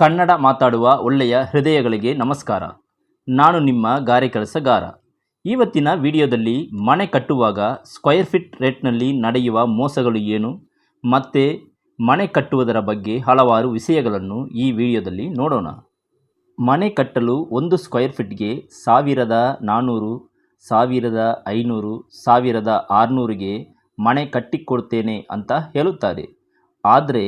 ಕನ್ನಡ ಮಾತಾಡುವ ಒಳ್ಳೆಯ ಹೃದಯಗಳಿಗೆ ನಮಸ್ಕಾರ. ನಾನು ನಿಮ್ಮ ಗಾರೆ ಕೆಲಸಗಾರ. ಇವತ್ತಿನ ವಿಡಿಯೋದಲ್ಲಿ ಮನೆ ಕಟ್ಟುವಾಗ ಸ್ಕ್ವೇರ್ ಫೀಟ್ ರೇಟ್ನಲ್ಲಿ ನಡೆಯುವ ಮೋಸಗಳು ಏನು? ಮತ್ತು ಮನೆ ಕಟ್ಟುವುದರ ಬಗ್ಗೆ ಹಲವಾರು ವಿಷಯಗಳನ್ನು ಈ ವಿಡಿಯೋದಲ್ಲಿ ನೋಡೋಣ. ಮನೆ ಕಟ್ಟಲು ಒಂದು ಸ್ಕ್ವೇರ್ ಫಿಟ್ಗೆ ಸಾವಿರದ ನಾನ್ನೂರು ಸಾವಿರದ ಐನೂರು, ಸಾವಿರದ ಆರುನೂರಿಗೆ ಮನೆ ಕಟ್ಟಿಕೊಡ್ತೇನೆ ಅಂತ ಹೇಳುತ್ತಾರೆ. ಆದರೆ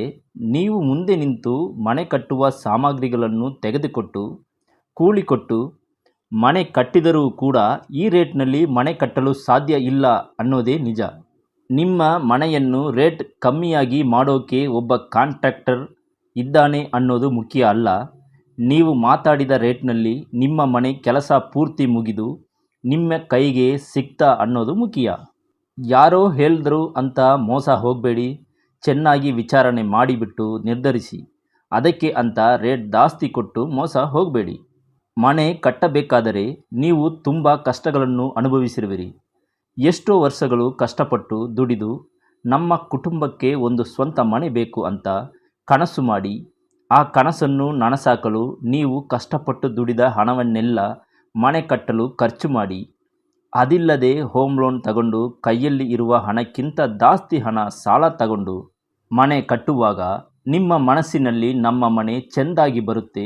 ನೀವು ಮುಂದೆ ನಿಂತು ಮನೆ ಕಟ್ಟುವ ಸಾಮಗ್ರಿಗಳನ್ನು ತೆಗೆದುಕೊಟ್ಟು ಕೂಲಿ ಕೊಟ್ಟು, ಮನೆ ಕಟ್ಟಿದರೂ ಕೂಡ ಈ ರೇಟ್ನಲ್ಲಿ ಮನೆ ಕಟ್ಟಲು ಸಾಧ್ಯ ಇಲ್ಲ ಅನ್ನೋದೇ ನಿಜ. ನಿಮ್ಮ ಮನೆಯನ್ನು ರೇಟ್ ಕಮ್ಮಿಯಾಗಿ ಮಾಡೋಕೆ ಒಬ್ಬ ಕಾಂಟ್ರಾಕ್ಟರ್ ಇದ್ದಾನೆ ಅನ್ನೋದು ಮುಖ್ಯ ಅಲ್ಲ. ನೀವು ಮಾತಾಡಿದ ರೇಟ್ನಲ್ಲಿ ನಿಮ್ಮ ಮನೆ ಕೆಲಸ ಪೂರ್ತಿ ಮುಗಿದು ನಿಮ್ಮ ಕೈಗೆ ಸಿಗ್ತಾ ಅನ್ನೋದು ಮುಖ್ಯ. ಯಾರೋ ಹೇಳಿದ್ರು ಅಂತ ಮೋಸ ಹೋಗಬೇಡಿ. ಚೆನ್ನಾಗಿ ವಿಚಾರಣೆ ಮಾಡಿಬಿಟ್ಟು ನಿರ್ಧರಿಸಿ. ಅದಕ್ಕೆ ಅಂತ ರೇಟ್ ಜಾಸ್ತಿ ಕೊಟ್ಟು ಮೋಸ ಹೋಗಬೇಡಿ. ಮನೆ ಕಟ್ಟಬೇಕಾದರೆ ನೀವು ತುಂಬ ಕಷ್ಟಗಳನ್ನು ಅನುಭವಿಸಿರುವಿರಿ. ಎಷ್ಟೋ ವರ್ಷಗಳು ಕಷ್ಟಪಟ್ಟು ದುಡಿದು ನಮ್ಮ ಕುಟುಂಬಕ್ಕೆ ಒಂದು ಸ್ವಂತ ಮನೆ ಬೇಕು ಅಂತ ಕನಸು ಮಾಡಿ, ಆ ಕನಸನ್ನು ನನಸಾಕಲು ನೀವು ಕಷ್ಟಪಟ್ಟು ದುಡಿದ ಹಣವನ್ನೆಲ್ಲ ಮನೆ ಕಟ್ಟಲು ಖರ್ಚು ಮಾಡಿ ಅದಿಲ್ಲದೆ ಹೋಮ್ ಲೋನ್ ತಗೊಂಡು ಕೈಯಲ್ಲಿ ಇರುವ ಹಣಕ್ಕಿಂತ ಜಾಸ್ತಿ ಹಣ ಸಾಲ ತಗೊಂಡು ಮನೆ ಕಟ್ಟುವಾಗ ನಿಮ್ಮ ಮನಸ್ಸಿನಲ್ಲಿ ನಮ್ಮ ಮನೆ ಚೆಂದಾಗಿ ಬರುತ್ತೆ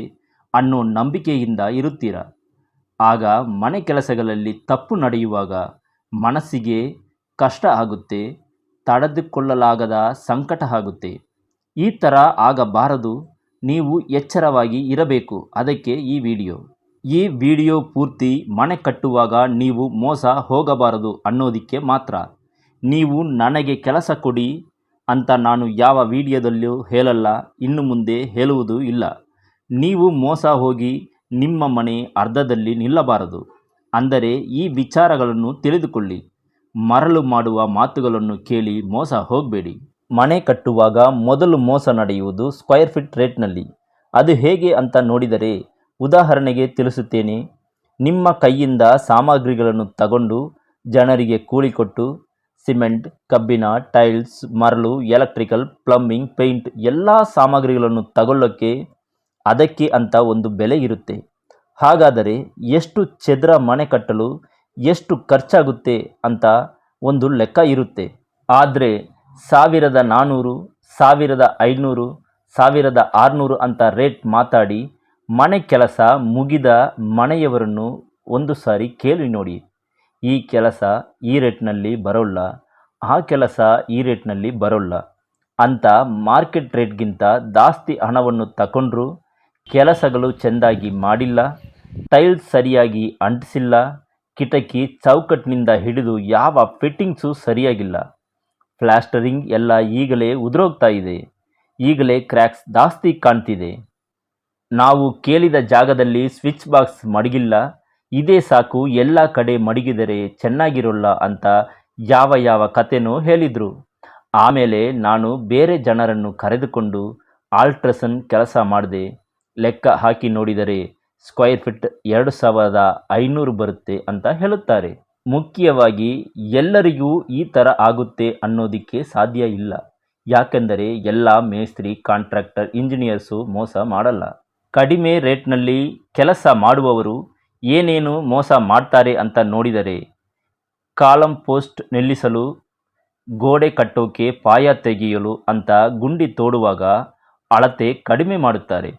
ಅನ್ನೋ ನಂಬಿಕೆಯಿಂದ ಇರುತ್ತೀರ? ಆಗ ಮನೆ ಕೆಲಸಗಳಲ್ಲಿ ತಪ್ಪು ನಡೆಯುವಾಗ ಮನಸ್ಸಿಗೆ ಕಷ್ಟ ಆಗುತ್ತೆ, ತಡೆದುಕೊಳ್ಳಲಾಗದ ಸಂಕಟ ಆಗುತ್ತೆ. ಈ ಥರ ಆಗಬಾರದು, ನೀವು ಎಚ್ಚರವಾಗಿ ಇರಬೇಕು. ಅದಕ್ಕೆ ಈ ವಿಡಿಯೋ. ಈ ವಿಡಿಯೋ ಪೂರ್ತಿ ಮನೆ ಕಟ್ಟುವಾಗ ನೀವು ಮೋಸ ಹೋಗಬಾರದು ಅನ್ನೋದಕ್ಕೆ ಮಾತ್ರ. ನೀವು ನನಗೆ ಕೆಲಸ ಕೊಡಿ ಅಂತ ನಾನು ಯಾವ ವಿಡಿಯೋದಲ್ಲೂ ಹೇಳಲ್ಲ, ಇನ್ನು ಮುಂದೆ ಹೇಳುವುದೂ ಇಲ್ಲ. ನೀವು ಮೋಸ ಹೋಗಿ ನಿಮ್ಮ ಮನೆ ಅರ್ಧದಲ್ಲಿ ನಿಲ್ಲಬಾರದು. ಅಂದರೆ ಈ ವಿಚಾರಗಳನ್ನು ತಿಳಿದುಕೊಳ್ಳಿ. ಮರಳು ಮಾಡುವ ಮಾತುಗಳನ್ನು ಕೇಳಿ ಮೋಸ ಹೋಗಬೇಡಿ. ಮನೆ ಕಟ್ಟುವಾಗ ಮೊದಲು ಮೋಸ ನಡೆಯುವುದು ಸ್ಕ್ವೇರ್ ಫೀಟ್ ರೇಟ್ನಲ್ಲಿ ಅದು ಹೇಗೆ ಅಂತ ನೋಡಿದರೆ ಉದಾಹರಣೆಗೆ ತಿಳಿಸುತ್ತೇನೆ. ನಿಮ್ಮ ಕೈಯಿಂದ ಸಾಮಗ್ರಿಗಳನ್ನು ತಗೊಂಡು ಜನರಿಗೆ ಕೂಲಿ ಕೊಟ್ಟು, ಸಿಮೆಂಟ್, ಕಬ್ಬಿಣ, ಟೈಲ್ಸ್, ಮರಳು, ಎಲೆಕ್ಟ್ರಿಕಲ್, ಪ್ಲಂಬಿಂಗ್, ಪೇಂಟ್ ಎಲ್ಲ ಸಾಮಗ್ರಿಗಳನ್ನು ತಗೊಳ್ಳೋಕ್ಕೆ ಅದಕ್ಕೆ ಅಂತ ಒಂದು ಬೆಲೆ ಇರುತ್ತೆ. ಹಾಗಾದರೆ ಎಷ್ಟು ಚದರ ಮನೆ ಕಟ್ಟಲು ಎಷ್ಟು ಖರ್ಚಾಗುತ್ತೆ ಅಂತ ಒಂದು ಲೆಕ್ಕ ಇರುತ್ತೆ. ಆದರೆ ಸಾವಿರದ ನಾನ್ನೂರು ಸಾವಿರದ ಐನೂರು, ಸಾವಿರದ ಆರುನೂರು ಅಂತ ರೇಟ್ ಮಾತಾಡಿ ಮನೆ ಕೆಲಸ ಮುಗಿದ ಮನೆಯವರನ್ನು ಒಂದು ಸಾರಿ ಕೇಳಿ ನೋಡಿ. ಈ ಕೆಲಸ ಈ ರೇಟ್ನಲ್ಲಿ ಬರೋಲ್ಲ, ಆ ಕೆಲಸ ಈ ರೇಟ್ನಲ್ಲಿ ಬರೋಲ್ಲ. ಅಂತ ಮಾರ್ಕೆಟ್ ರೇಟ್ಗಿಂತ ಜಾಸ್ತಿ ಹಣವನ್ನು ತಗೊಂಡ್ರು ಕೆಲಸಗಳು ಚೆಂದಾಗಿ ಮಾಡಿಲ್ಲ, ಟೈಲ್ಸ್ ಸರಿಯಾಗಿ ಅಂಟಿಸಿಲ್ಲ, ಕಿಟಕಿ ಚೌಕಟ್ಟಿನಿಂದ ಹಿಡಿದು ಯಾವ ಫಿಟ್ಟಿಂಗ್ಸು ಸರಿಯಾಗಿಲ್ಲ. ಪ್ಲಾಸ್ಟರಿಂಗ್ ಎಲ್ಲ ಈಗಲೇ ಉದುರೋಗ್ತಾ ಇದೆ, ಈಗಲೇ ಕ್ರ್ಯಾಕ್ಸ್ ಜಾಸ್ತಿ ಕಾಣ್ತಿದೆ. ನಾವು ಕೇಳಿದ ಜಾಗದಲ್ಲಿ ಸ್ವಿಚ್ ಬಾಕ್ಸ್ ಮಡಗಿಲ್ಲ, ಇದೇ ಸಾಕು ಎಲ್ಲ ಕಡೆ ಮಡಗಿದರೆ ಚೆನ್ನಾಗಿರೋಲ್ಲ ಅಂತ ಯಾವ ಯಾವ ಕತೆನೂ ಹೇಳಿದರು. ಆಮೇಲೆ ನಾನು ಬೇರೆ ಜನರನ್ನು ಕರೆದುಕೊಂಡು ಆಲ್ಟ್ರಸನ್ ಕೆಲಸ ಮಾಡಿದೆ. ಲೆಕ್ಕ ಹಾಕಿ ನೋಡಿದರೆ ಸ್ಕ್ವೇರ್ ಫೀಟ್ ಎರಡು ಸಾವಿರದ ಐನೂರು ಬರುತ್ತೆ ಅಂತ ಹೇಳುತ್ತಾರೆ. ಮುಖ್ಯವಾಗಿ ಎಲ್ಲರಿಗೂ ಈ ಥರ ಆಗುತ್ತೆ ಅನ್ನೋದಕ್ಕೆ ಸಾಧ್ಯ ಇಲ್ಲ. ಯಾಕೆಂದರೆ ಎಲ್ಲ ಮೇಸ್ತ್ರಿ, ಕಾಂಟ್ರಾಕ್ಟರ್, ಇಂಜಿನಿಯರ್ಸು ಮೋಸ ಮಾಡಲ್ಲ. ಕಡಿಮೆ ರೇಟ್ನಲ್ಲಿ ಕೆಲಸ ಮಾಡುವವರು ಏನೇನು ಮೋಸ ಮಾಡ್ತಾರೆ ಅಂತ ನೋಡಿದರೆ ಕಾಲಂ ಪೋಸ್ಟ್ ನಿಲ್ಲಿಸಲು, ಗೋಡೆ ಕಟ್ಟೋಕೆ ಪಾಯ ತೆಗೆಯಲು ಅಂತ ಗುಂಡಿ ತೋಡುವಾಗ ಅಳತೆ ಕಡಿಮೆ ಮಾಡುತ್ತಾರೆ.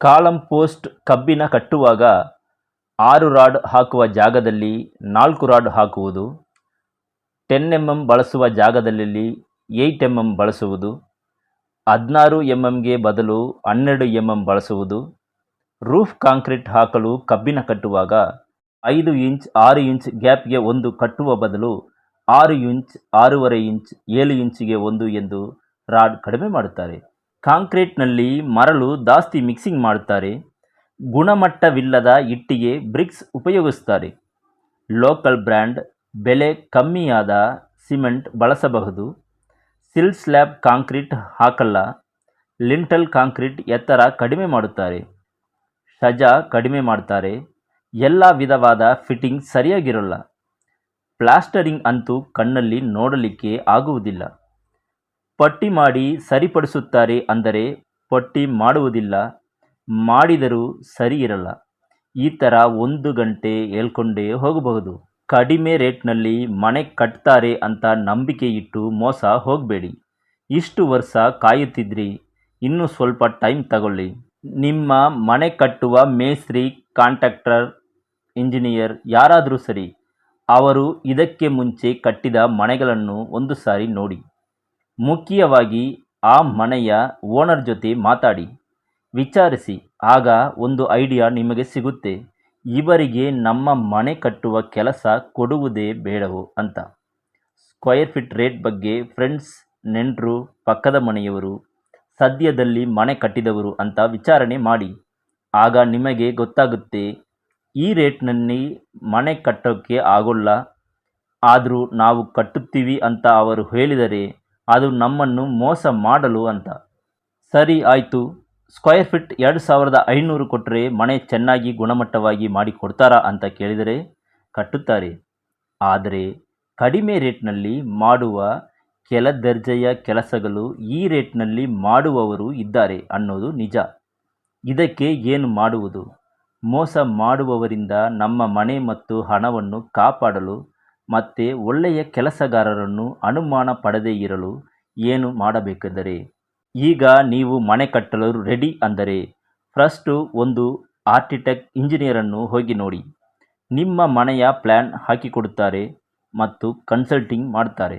ಕಾಲಂ ಪೋಸ್ಟ್ ಕಬ್ಬಿನ ಕಟ್ಟುವಾಗ ಆರು ರಾಡ್ ಹಾಕುವ ಜಾಗದಲ್ಲಿ ನಾಲ್ಕು ರಾಡ್ ಹಾಕುವುದು, ಟೆನ್ ಎಂ ಎಂ ಬಳಸುವ ಜಾಗದಲ್ಲಿ ಏಯ್ಟ್ ಎಂ ಎಂ ಬಳಸುವುದು, ಹದಿನಾರು ಎಂ ಎಮ್ಗೆ ಬದಲು ಹನ್ನೆರಡು ಎಂ ಎಂ ಬಳಸುವುದು ರೂಫ್ ಕಾಂಕ್ರೀಟ್ ಹಾಕಲು ಕಬ್ಬಿನ ಕಟ್ಟುವಾಗ ಐದು ಇಂಚ್, ಆರು ಇಂಚ್ ಗ್ಯಾಪ್ಗೆ ಒಂದು ಕಟ್ಟುವ ಬದಲು ಆರು ಇಂಚ್, ಆರೂವರೆ ಇಂಚ್, ಏಳು ಇಂಚಿಗೆ ಒಂದು ಎಂದು ರಾಡ್ ಕಡಿಮೆ ಮಾಡುತ್ತಾರೆ. ಕಾಂಕ್ರೀಟ್ನಲ್ಲಿ ಮರಳು ಜಾಸ್ತಿ ಮಿಕ್ಸಿಂಗ್ ಮಾಡುತ್ತಾರೆ. ಗುಣಮಟ್ಟವಿಲ್ಲದ ಇಟ್ಟಿಗೆ ಬ್ರಿಕ್ಸ್ ಉಪಯೋಗಿಸುತ್ತಾರೆ. ಲೋಕಲ್ ಬ್ರ್ಯಾಂಡ್ ಬೆಲೆ ಕಮ್ಮಿಯಾದ ಸಿಮೆಂಟ್ ಬಳಸಬಹುದು. ಸಿಲ್ ಸ್ಲ್ಯಾಬ್ ಕಾಂಕ್ರೀಟ್ ಹಾಕಲ್ಲ. ಲಿಂಟಲ್ ಕಾಂಕ್ರೀಟ್ ಎತ್ತರ ಕಡಿಮೆ ಮಾಡುತ್ತಾರೆ. ಸಜಾ ಕಡಿಮೆ ಮಾಡ್ತಾರೆ. ಎಲ್ಲ ವಿಧವಾದ ಫಿಟ್ಟಿಂಗ್ ಸರಿಯಾಗಿರೋಲ್ಲ. ಪ್ಲಾಸ್ಟರಿಂಗ್ ಅಂತೂ ಕಣ್ಣಲ್ಲಿ ನೋಡಲಿಕ್ಕೆ ಆಗುವುದಿಲ್ಲ. ಪಟ್ಟಿ ಮಾಡಿ ಸರಿಪಡಿಸುತ್ತಾರೆ ಅಂದರೆ ಪಟ್ಟಿ ಮಾಡುವುದಿಲ್ಲ. ಮಾಡಿದರೂ ಸರಿ ಇರಲ್ಲ. ಈ ಥರ ಒಂದು ಗಂಟೆ ಹೇಳ್ಕೊಂಡೇ ಹೋಗಬಹುದು. ಕಡಿಮೆ ರೇಟ್ನಲ್ಲಿ ಮನೆ ಕಟ್ತಾರೆ ಅಂತ ನಂಬಿಕೆ ಇಟ್ಟು ಮೋಸ ಹೋಗಬೇಡಿ. ಇಷ್ಟು ವರ್ಷ ಕಾಯುತ್ತಿದ್ರಿ. ಇನ್ನೂ ಸ್ವಲ್ಪ ಟೈಮ್ ತಗೊಳ್ಳಿ. ನಿಮ್ಮ ಮನೆ ಕಟ್ಟುವ ಮೇಸ್ತ್ರಿ, ಕಾಂಟ್ರಾಕ್ಟರ್, ಇಂಜಿನಿಯರ್ ಯಾರಾದರೂ ಸರಿ, ಅವರು ಇದಕ್ಕೆ ಮುಂಚೆ ಕಟ್ಟಿದ ಮನೆಗಳನ್ನು ಒಂದು ಸಾರಿ ನೋಡಿ. ಮುಖ್ಯವಾಗಿ ಆ ಮನೆಯ ಓನರ್ ಜೊತೆ ಮಾತಾಡಿ. ವಿಚಾರಿಸಿ, ಆಗ ಒಂದು ಐಡಿಯಾ ನಿಮಗೆ ಸಿಗುತ್ತೆ. ಇವರಿಗೆ ನಮ್ಮ ಮನೆ ಕಟ್ಟುವ ಕೆಲಸ ಕೊಡುವುದೇ ಬೇಡವೋ ಅಂತ. ಸ್ಕ್ವೇರ್ ಫೀಟ್ ರೇಟ್ ಬಗ್ಗೆ ಫ್ರೆಂಡ್ಸ್, ನೆಂಟರು, ಪಕ್ಕದ ಮನೆಯವರು ಸದ್ಯದಲ್ಲಿ ಮನೆ ಕಟ್ಟಿದವರು ಅಂತ ವಿಚಾರಣೆ ಮಾಡಿ. ಆಗ ನಿಮಗೆ ಗೊತ್ತಾಗುತ್ತೆ, ಈ ರೇಟ್ನಲ್ಲಿ ಮನೆ ಕಟ್ಟೋಕ್ಕೆ ಆಗೋಲ್ಲ. ಆದರೂ ನಾವು ಕಟ್ಟುತ್ತೀವಿ ಅಂತ ಅವರು ಹೇಳಿದರೆ, ಅದು ನಮ್ಮನ್ನು ಮೋಸ ಮಾಡಲು ಅಂತ. ಸರಿ ಆಯಿತು. ಸ್ಕ್ವೇರ್ ಫೀಟ್ ಎರಡು ಸಾವಿರದ ಐನೂರು ಕೊಟ್ಟರೆ ಮನೆ ಚೆನ್ನಾಗಿ ಗುಣಮಟ್ಟವಾಗಿ ಮಾಡಿ ಕೊಡ್ತಾರಾ ಅಂತ ಕೇಳಿದರೆ ಕಟ್ಟುತ್ತಾರೆ. ಆದರೆ ಕಡಿಮೆ ರೇಟ್ನಲ್ಲಿ ಮಾಡುವ ಕೆಲ ದರ್ಜೆಯ ಕೆಲಸಗಳು ಈ ರೇಟ್ನಲ್ಲಿ ಮಾಡುವವರು ಇದ್ದಾರೆ ಅನ್ನೋದು ನಿಜ. ಇದಕ್ಕೆ ಏನು ಮಾಡುವುದು? ಮೋಸ ಮಾಡುವವರಿಂದ ನಮ್ಮ ಮನೆ ಮತ್ತು ಹಣವನ್ನು ಕಾಪಾಡಲು ಮತ್ತು ಒಳ್ಳೆಯ ಕೆಲಸಗಾರರನ್ನು ಅನುಮಾನ ಪಡದೇ ಇರಲು ಏನು ಮಾಡಬೇಕೆಂದರೆ, ಈಗ ನೀವು ಮನೆ ಕಟ್ಟಲು ರೆಡಿ ಅಂದರೆ ಫಸ್ಟು ಒಂದು ಆರ್ಕಿಟೆಕ್ಟ್ ಇಂಜಿನಿಯರನ್ನು ಹೋಗಿ ನೋಡಿ. ನಿಮ್ಮ ಮನೆಯ ಪ್ಲ್ಯಾನ್ ಹಾಕಿಕೊಡುತ್ತಾರೆ ಮತ್ತು ಕನ್ಸಲ್ಟಿಂಗ್ ಮಾಡ್ತಾರೆ.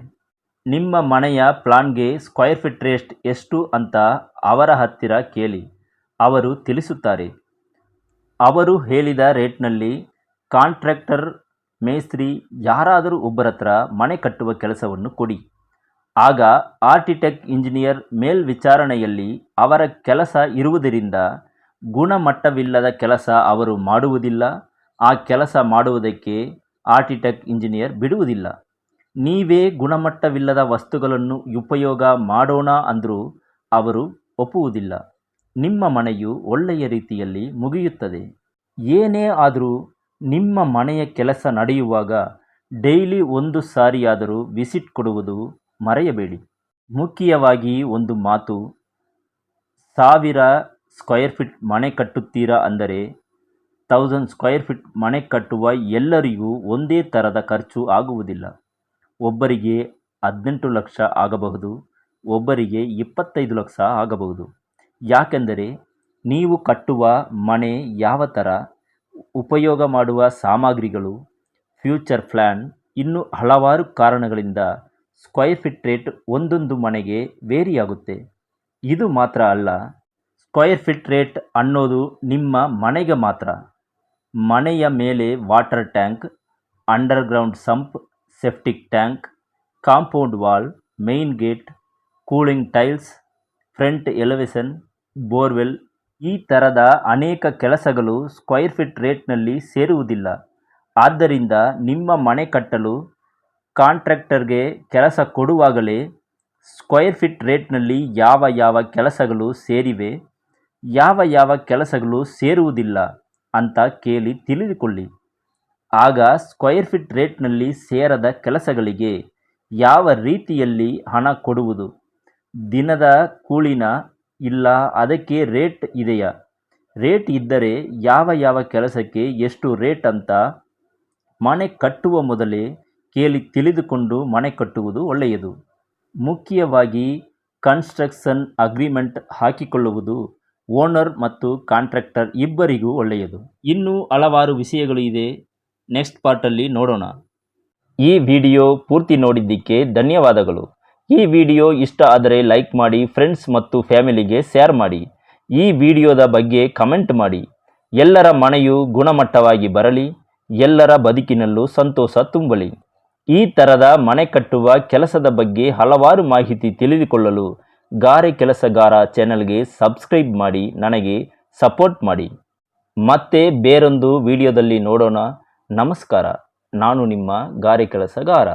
ನಿಮ್ಮ ಮನೆಯ ಪ್ಲಾನ್ಗೆ ಸ್ಕ್ವೇರ್ ಫೀಟ್ ರೇಟ್ ಎಷ್ಟು ಅಂತ ಅವರ ಹತ್ತಿರ ಕೇಳಿ. ಅವರು ತಿಳಿಸುತ್ತಾರೆ. ಅವರು ಹೇಳಿದ ರೇಟ್ನಲ್ಲಿ ಕಾಂಟ್ರಾಕ್ಟರ್ ಮೇಸ್ತ್ರಿ ಯಾರಾದರೂ ಒಬ್ಬರ ಹತ್ರ ಮನೆ ಕಟ್ಟುವ ಕೆಲಸವನ್ನು ಕೊಡಿ. ಆಗ ಆರ್ಕಿಟೆಕ್ಟ್ ಇಂಜಿನಿಯರ್ ಮೇಲ್ವಿಚಾರಣೆಯಲ್ಲಿ ಅವರ ಕೆಲಸ ಇರುವುದರಿಂದ ಗುಣಮಟ್ಟವಿಲ್ಲದ ಕೆಲಸ ಅವರು ಮಾಡುವುದಿಲ್ಲ. ಆ ಕೆಲಸ ಮಾಡುವುದಕ್ಕೆ ಆರ್ಕಿಟೆಕ್ಟ್ ಇಂಜಿನಿಯರ್ ಬಿಡುವುದಿಲ್ಲ. ನೀವೇ ಗುಣಮಟ್ಟವಿಲ್ಲದ ವಸ್ತುಗಳನ್ನು ಉಪಯೋಗ ಮಾಡೋಣ ಅಂದರೂ ಅವರು ಒಪ್ಪುವುದಿಲ್ಲ. ನಿಮ್ಮ ಮನೆಯು ಒಳ್ಳೆಯ ರೀತಿಯಲ್ಲಿ ಮುಗಿಯುತ್ತದೆ. ಏನೇ ಆದರೂ ನಿಮ್ಮ ಮನೆಯ ಕೆಲಸ ನಡೆಯುವಾಗ ಡೈಲಿ ಒಂದು ಸಾರಿಯಾದರೂ ವಿಸಿಟ್ ಕೊಡುವುದು ಮರೆಯಬೇಡಿ. ಮುಖ್ಯವಾಗಿ ಒಂದು ಮಾತು, ಸಾವಿರ ಸ್ಕ್ವೇರ್ ಫೀಟ್ ಮನೆ ಕಟ್ಟುತ್ತೀರಾ ಅಂದರೆ ತೌಸಂಡ್ ಸ್ಕ್ವೇರ್ ಫೀಟ್ ಮನೆ ಕಟ್ಟುವ ಎಲ್ಲರಿಗೂ ಒಂದೇ ಥರದ ಖರ್ಚು ಆಗುವುದಿಲ್ಲ. ಒಬ್ಬರಿಗೆ ಹದಿನೆಂಟು ಲಕ್ಷ ಆಗಬಹುದು, ಒಬ್ಬರಿಗೆ ಇಪ್ಪತ್ತೈದು ಲಕ್ಷ ಆಗಬಹುದು. ಯಾಕೆಂದರೆ ನೀವು ಕಟ್ಟುವ ಮನೆ ಯಾವ ಥರ ಉಪಯೋಗ ಮಾಡುವ ಸಾಮಗ್ರಿಗಳು, ಫ್ಯೂಚರ್ ಪ್ಲ್ಯಾನ್ ಇನ್ನು ಹಲವಾರು ಕಾರಣಗಳಿಂದ ಸ್ಕ್ವೈರ್ ಫಿಟ್ ರೇಟ್ ಒಂದೊಂದು ಮನೆಗೆ ವೇರಿಯಾಗುತ್ತೆ. ಇದು ಮಾತ್ರ ಅಲ್ಲ, ಸ್ಕ್ವೈರ್ ಫಿಟ್ ರೇಟ್ ಅನ್ನೋದು ನಿಮ್ಮ ಮನೆಗೆ ಮಾತ್ರ. ಮನೆಯ ಮೇಲೆ water tank, underground sump septic tank compound wall main gate cooling tiles front elevation borewell ಈ ಥರದ ಅನೇಕ ಕೆಲಸಗಳು ಸ್ಕ್ವೈರ್ ಫೀಟ್ ರೇಟ್ನಲ್ಲಿ ಸೇರುವುದಿಲ್ಲ. ಆದ್ದರಿಂದ ನಿಮ್ಮ ಮನೆ ಕಟ್ಟಲು ಕಾಂಟ್ರಾಕ್ಟರ್ಗೆ ಕೆಲಸ ಕೊಡುವಾಗಲೇ ಸ್ಕ್ವೈರ್ ಫೀಟ್ ರೇಟ್ನಲ್ಲಿ ಯಾವ ಯಾವ ಕೆಲಸಗಳು ಸೇರಿವೆ, ಯಾವ ಯಾವ ಕೆಲಸಗಳು ಸೇರುವುದಿಲ್ಲ ಅಂತ ಕೇಳಿ ತಿಳಿದುಕೊಳ್ಳಿ. ಆಗ ಸ್ಕ್ವೇರ್ ಫೀಟ್ ರೇಟ್ನಲ್ಲಿ ಸೇರದ ಕೆಲಸಗಳಿಗೆ ಯಾವ ರೀತಿಯಲ್ಲಿ ಹಣ ಕೊಡುವುದು? ದಿನದ ಕೂಲಿನ ಇಲ್ಲ, ಅದಕ್ಕೆ ರೇಟ್ ಇದೆಯಾ? ರೇಟ್ ಇದ್ದರೆ ಯಾವ ಯಾವ ಕೆಲಸಕ್ಕೆ ಎಷ್ಟು ರೇಟ್ ಅಂತ ಮನೆ ಕಟ್ಟುವ ಮೊದಲೇ ಕೇಳಿ ತಿಳಿದುಕೊಂಡು ಮನೆ ಕಟ್ಟುವುದು ಒಳ್ಳೆಯದು. ಮುಖ್ಯವಾಗಿ ಕನ್ಸ್ಟ್ರಕ್ಷನ್ ಅಗ್ರಿಮೆಂಟ್ ಹಾಕಿಕೊಳ್ಳುವುದು ಓನರ್ ಮತ್ತು ಕಾಂಟ್ರಾಕ್ಟರ್ ಇಬ್ಬರಿಗೂ ಒಳ್ಳೆಯದು. ಇನ್ನೂ ಹಲವಾರು ವಿಷಯಗಳು ಇದೆ. ನೆಕ್ಸ್ಟ್ ಪಾರ್ಟಲ್ಲಿ ನೋಡೋಣ. ಈ ವಿಡಿಯೋ ಪೂರ್ತಿ ನೋಡಿದ್ದಕ್ಕೆ ಧನ್ಯವಾದಗಳು. ಈ ವಿಡಿಯೋ ಇಷ್ಟ ಆದರೆ ಲೈಕ್ ಮಾಡಿ ಫ್ರೆಂಡ್ಸ್ ಮತ್ತು ಫ್ಯಾಮಿಲಿಗೆ ಶೇರ್ ಮಾಡಿ. ಈ ವಿಡಿಯೋದ ಬಗ್ಗೆ ಕಮೆಂಟ್ ಮಾಡಿ. ಎಲ್ಲರ ಮನೆಯು ಗುಣಮಟ್ಟವಾಗಿ ಬರಲಿ, ಎಲ್ಲರ ಬದುಕಿನಲ್ಲೂ ಸಂತೋಷ ತುಂಬಲಿ. ಈ ಥರದ ಮನೆ ಕಟ್ಟುವ ಕೆಲಸದ ಬಗ್ಗೆ ಹಲವಾರು ಮಾಹಿತಿ ತಿಳಿದುಕೊಳ್ಳಲು ಗಾರೆ ಕೆಲಸಗಾರ ಚಾನಲ್ಗೆ ಸಬ್ಸ್ಕ್ರೈಬ್ ಮಾಡಿ, ನನಗೆ ಸಪೋರ್ಟ್ ಮಾಡಿ. ಮತ್ತೆ ಬೇರೊಂದು ವಿಡಿಯೋದಲ್ಲಿ ನೋಡೋಣ. ನಮಸ್ಕಾರ. ನಾನು ನಿಮ್ಮ ಗಾರೆ ಕೆಲಸಗಾರ.